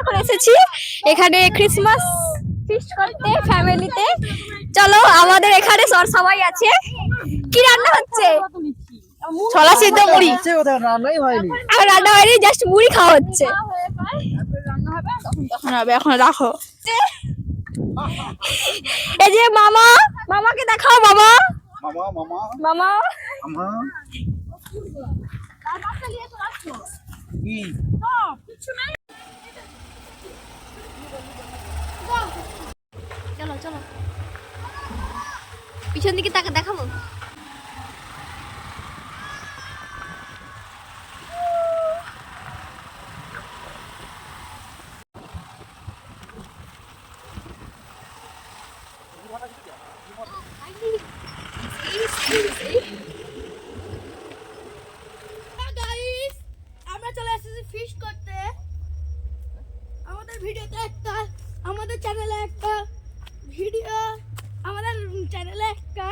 এখন এসেছি। এখানে ক্রিসমাস ফিস্ট করতে ফ্যামিলিতে চলো আমাদের এখানে সর সবাই আছে। কি রান্না হচ্ছে? ছলা সিদ্ধ মুড়ি। রান্নাই হয়নি। আর রান্না হয়নি জাস্ট মুড়ি খাওয়া হচ্ছে। তখন হবে এখন রাখো। এই যে মামা মামাকে দেখাও মামা। মামা মামা। মামা। মামা। কি? চলো চলো। পিছন দিকে তাকে দেখাবো গাইস আমরা চলে এসেছি ফিশ করতে আমাদের ভিডিওতে একটা আমাদের চ্যানেলে একটা ভিডিও আমাদের চ্যানেলে একটা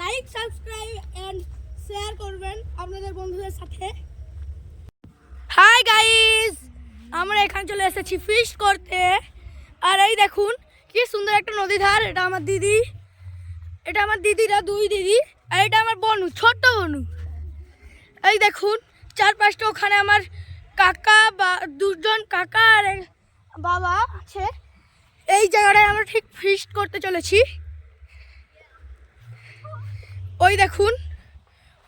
লাইক সাবস্ক্রাইব এন্ড শেয়ার করবেন আপনাদের বন্ধুদের সাথে। হাই গাইস আমরা এখানে চলে এসেছি ফিশ করতে। আর এই দেখুন, কি সুন্দর একটা নদী ধার। এটা আমার দিদি। এটা আমার দিদিরা, দুই দিদি। আর এটা আমার বনু, ছোট্ট বনু। এই দেখুন চার পাঁচটা ওখানে আমার কাকা বা, দুজন কাকা আর বাবা আছে। এই জায়গাটায় আমরা ঠিক ফিস্ট করতে চলেছি। ওই দেখুন,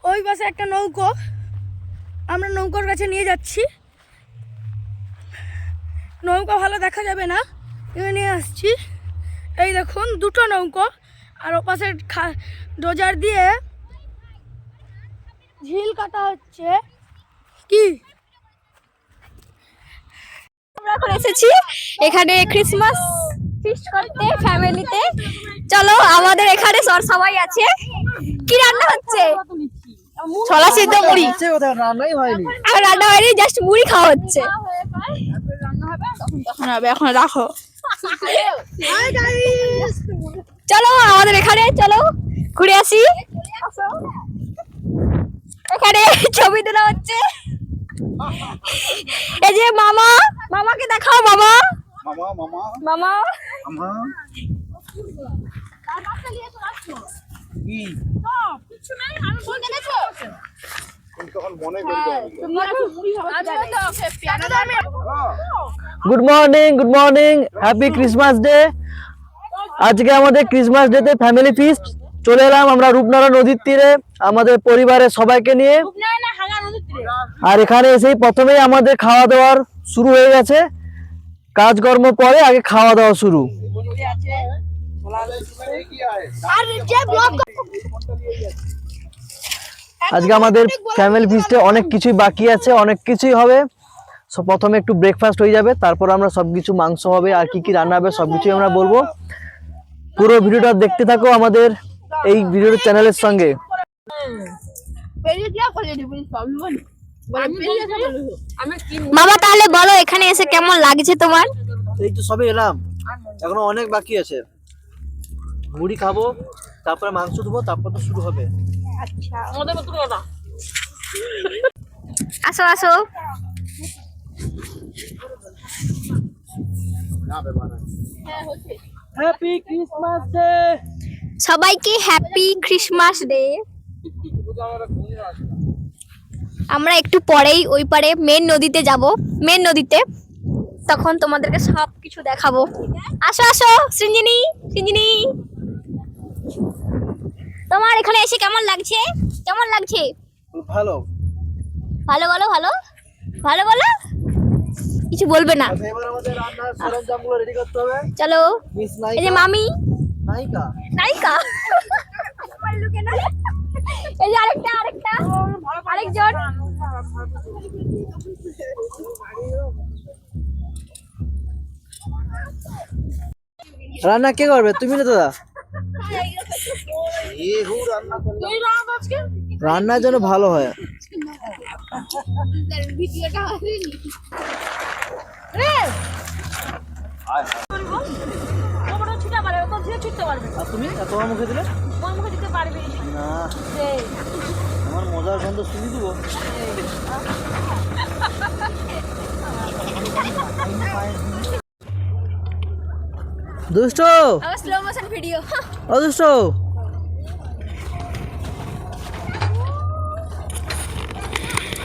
ওই পাশে একটা নৌকো। আমরা নৌকোর কাছে নিয়ে যাচ্ছি। নৌকা ভালো দেখা যাবে না নিয়ে আসছি। এই দেখুন, দুটো নৌকো, আর ওপাশে ডোজার দিয়ে ঝিল কাটা হচ্ছে। কি? আমরা এখন এসেছি এখানে ক্রিসমাস ফিস্ট করতে ফ্যামিলিতে চলো আমাদের এখানে সর সবাই আছে। কি রান্না হচ্ছে? ছলা সিদ্ধ মুড়ি। রান্নাই হয়নি। আর রান্না হয়নি জাস্ট মুড়ি খাওয়া হচ্ছে। তখন হবে এখন রাখো। চলো আমাদের এখানে চলো ঘুরে আসি। এখানে ছবি তোলা হচ্ছে। এই যে মামা মামাকে দেখাও মামা। মামা মামা। মামা। মামা। কি? মনে good morning good morning happy Christmas day আজকে আমাদের ক্রিসমাস ডেতে ফ্যামিলি ফিস্ট চলে এলাম আমরা রূপনারা নদীর তীরে আমাদের পরিবারের সবাইকে নিয়ে। আর এখানে এসেই প্রথমেই আমাদের খাওয়া দাওয়ার শুরু হয়ে গেছে। কাজকর্ম পরে আগে খাওয়া দাওয়া শুরু। আজকে আমাদের ফ্যামিলি ফিস্টে অনেক কিছুই বাকি আছে অনেক কিছুই হবে। সো প্রথমে একটু ব্রেকফাস্ট হয়ে যাবে তারপর আমরা সবকিছু মাংস হবে আর কি কি রান্না হবে সবকিছুই আমরা বলব। পুরো ভিডিওটা দেখতে থাকো আমাদের এই ভিডিওর চ্যানেলের সঙ্গে। বলি মামা তাহলে বলো এখানে এসে কেমন লাগছে তোমার? এই তো সবে এলাম। এখনও অনেক বাকি আছে। মুড়ি খাব তারপরে মাংস দেবো তারপর তো শুরু হবে। আসো আসো। হ্যাপি ক্রিসমাস ডে সবাইকে হ্যাপি ক্রিসমাস ডে আমরা একটু পরেই ওই পারে মেন নদীতে যাব মেন নদীতে। তখন তোমাদেরকে সব কিছু দেখাবো। আসো আসো সৃঞ্জিনী সৃঞ্জিনী। তোমার এখানে এসে কেমন লাগছে? কেমন লাগছে? ভালো। ভালো বলো ভালো। ভালো বলো। কিছু বলবে না। আচ্ছা, এবার আমাদের রান্নার সরঞ্জামগুলো রেডি করতে হবে। চলো। এই যে মামি। নাইকা নায়িকা। এই যে আরেকটা। আরেকজন। রান্না কে করবে? তুমি না দাদা? রান্নার জন্য ভালো হয়। তুমি? তোমার মুখে দিলে? না। আমার মজার গন্ধ শুনি দিব। দুষ্ট! স্লো মোশন ভিডিও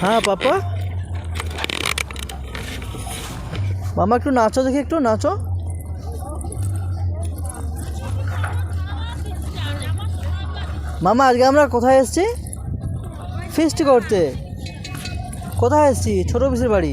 হ্যাঁ পাপা? মামা একটু নাচো দেখি একটু নাচো। মামা আজকে আমরা কোথায় এসেছি? ফিস্ট করতে। কোথায় এসেছি ছোট পিসির বাড়ি?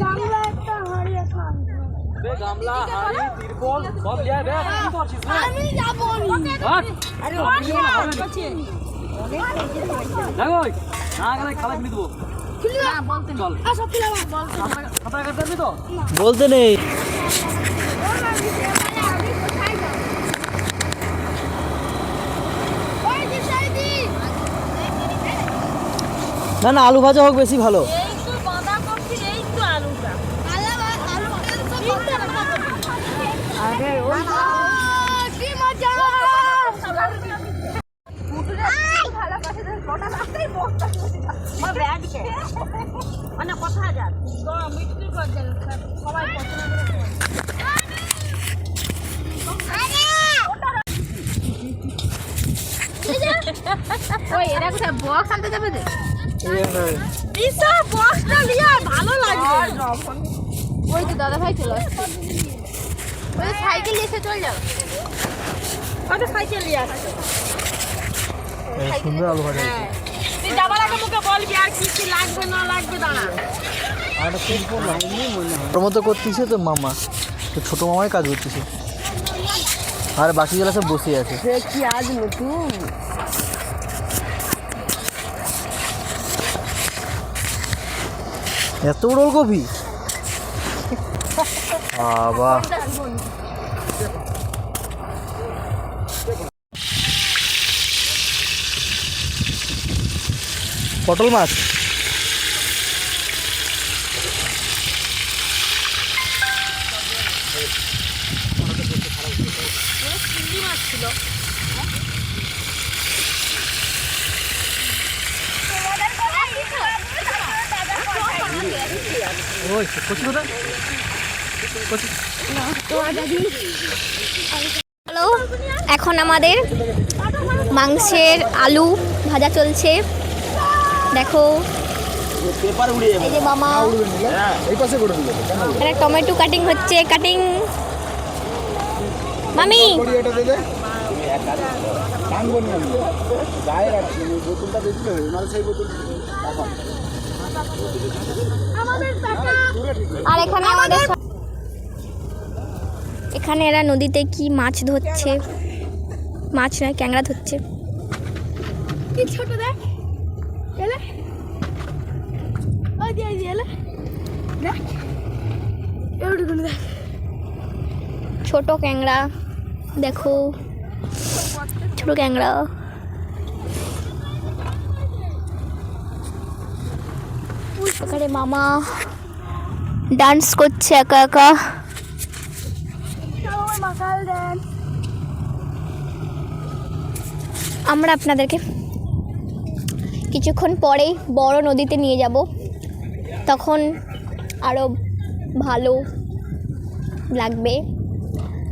গামলা একটা হারিয়ে খান গামলা হাড়ি তিরপল সব লিয়ে বে আমি যাব নি। আরে দেখো না গেলে খালা কিনে দেবো চল আসো ফিলাম সাঁতার কাটতে পারবি তো? বলতে নেই। না না আলু ভাজা হোক বেশি ভালো। ওই এরা কোথায়? বক্স আনতে যাবে যে? ভালো লাগবে ওই তো দাদা ভাই চলে ওই সাইকেল এসে চল যাও। কত সাইকেল নিয়ে আসছে? সুন্দর আলু ভাজা যাবার আগে মুখে বলবি আর কি কি লাগবে না লাগবে দাঁড়া। ওর মতো করতেছে তো মামা তো ছোট মামাই কাজ করতেছে। আর বাকি জেলা সব বসে আছে। কি আজ নতুন? এত বড় কপি বাবা। পটল মাছ? হ্যালো এখন আমাদের মাংসের আলু ভাজা চলছে। দেখো। এই যে মামা। এখানে টমেটো কাটিং হচ্ছে কাটিং মামি। আর এখানে। আমাদের এখানে এরা নদীতে কি মাছ ধরছে? মাছ নয় ক্যাংড়া ধরছে। কি ছোট দেখ। ওই দিয়ে দিয়ে এলে দেখ এটুকুন দেখ ছোট ক্যাংড়া দেখো ছোট ক্যাংড়া এখানে মামা ডান্স করছে একা একা মাকাল দেন আমরা আপনাদেরকে কিছুক্ষণ পরেই বড় নদীতে নিয়ে যাব। তখন আরও ভালো লাগবে।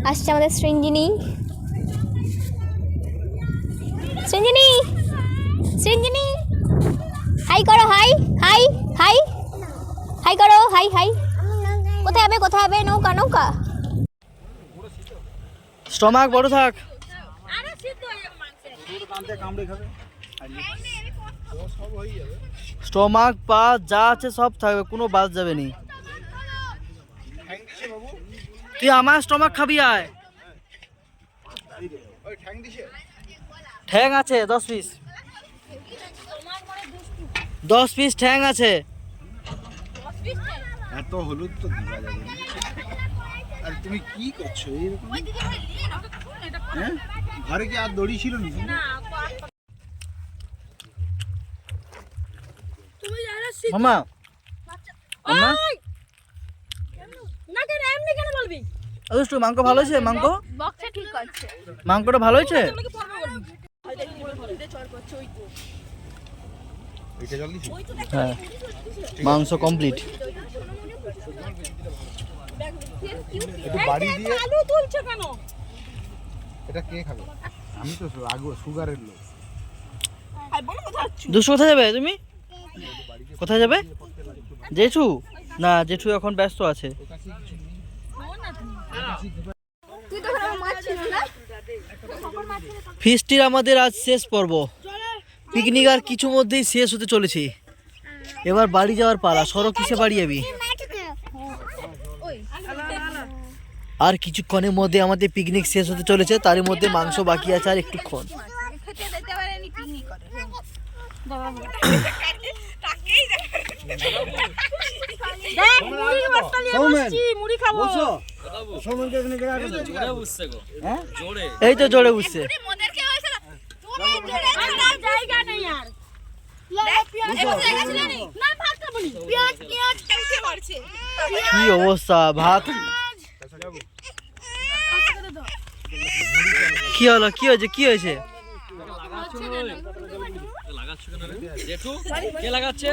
আসছে আমাদের সৃঞ্জিনী। সৃঞ্জিনী! সৃঞ্জিনী! হাই করো হাই হাই হাই। হাই করো হাই হাই। কোথায় যাবে কোথায় যাবে নৌকা নৌকা। স্টমাক বড় থাক। আরে সিদ্ধ হয়ে যাবে মাংসে স্টমাক পা যা আছে সব থাকবে কোনো বাদ যাবে নি। তুই আমার স্টমাক খাবি আয়। ঠ্যাং আছে দশ পিস দশ পিস ঠ্যাং আছে। এত হলুদ তো দিবা যাবে আর তুমি কি করছ? এরকম হ্যাঁ? ঘরে কি আর দড়ি ছিল নাকি তুমি জানো মামা। মামা। না কেন এমনি কেন বলবি? দুষ্টু মাংস ভালো হয়েছে? মাংস? বক্সে ঠিক আছে। মাংসটা ভালো হয়েছে? হ্যাঁ। মাংস কমপ্লিট একটু বাড়ি দিয়ে আলু তুলছো কেন? এটা কে খাবে? আমি তো আগো সুগারের লোক। দুষ্টু কোথায় যাবে তুমি? কোথায় যাবে? জেঠু? না জেঠু এখন ব্যস্ত আছে। ফিস্টির আমাদের আজ শেষ পর্ব। পিকনিক আর কিছু মধ্যেই শেষ হতে চলেছে। এবার বাড়ি যাওয়ার পালা। সড়ক কিসে বাড়ি যাবি? আর কিছুক্ষণের মধ্যে আমাদের পিকনিক শেষ হতে চলেছে। তার মধ্যে মাংস বাকি আছে আর একটুক্ষণ। এই তো জোরে উঠছে পারছে কি অবস্থা? ভাত? কি হলো? কি হয়েছে? কি হয়েছে? জেঠু কে লাগাচ্ছে?